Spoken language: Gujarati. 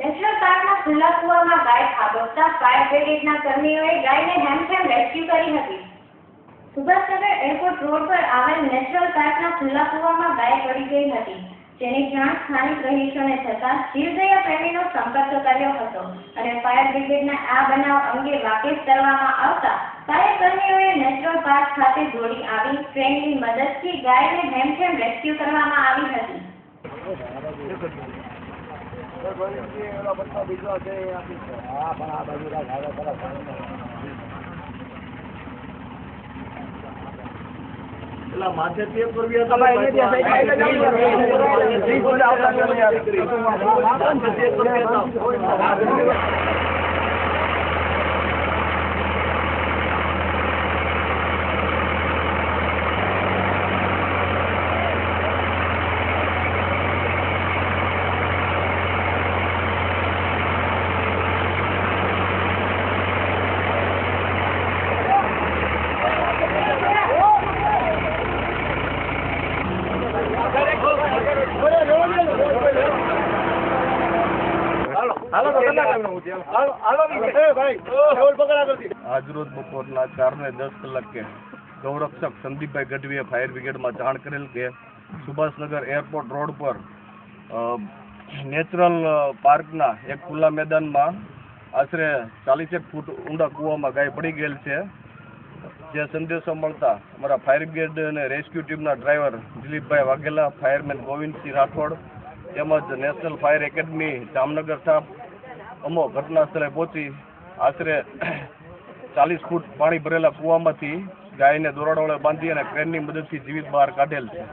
નેશનલ પાર્કના ખુલ્લા કૂવામાં ગાય ખાબકતા ફાયર બ્રિગેડના કર્મીઓએ ગાયને હેમખેમ રેસ્ક્યુ કરી હતી. સુભાષનગર એરપોર્ટ રોડ પર આવેલ નેશનલ પાર્કના ખુલ્લા કૂવામાં ગાય પડી ગઈ હતી, જેની જાણ સ્થાનિક રહીશોને થતાં જીવદયા પ્રેમીનો સંપર્ક કર્યો હતો અને ફાયર બ્રિગેડના આ બનાવ અંગે વાકેફ કરવામાં આવતા ફાયર કર્મીઓએ નેશનલ પાર્ક ખાતે દોડી આવી ટ્રેનની મદદથી ગાયને હેમખેમ રેસ્ક્યુ કરવામાં આવી હતી. માથે તે કરવી હતા આજરોજ બપોરના ચાર ને દસ કલાકે ગૌરક્ષક સંદીપભાઈ ગઢવીએ ફાયર બ્રિગેડમાં જાણ કરેલ કે સુભાષનગર એરપોર્ટ રોડ પર નેચરલ પાર્કના એક ખુલ્લા મેદાનમાં આશરે ચાલીસેક ફૂટ ઊંડા કૂવામાં ગાય પડી ગયેલ છે. જે સંદેશો મળતા અમારા ફાયર બ્રિગેડ અને રેસ્ક્યુ ટીમના ડ્રાઈવર દિલીપભાઈ વાઘેલા ફાયરમેન ગોવિંદસિંહ રાઠોડ તેમજ national fire academy Jamnagar staff અમો ઘટના સ્થળે પહોંચી આશરે ચાલીસ ફૂટ પાણી ભરેલા કૂવામાંથી ગાયને દોરડોળે બાંધી અને ક્રેનની મદદથી જીવિત બહાર કાઢેલ છે.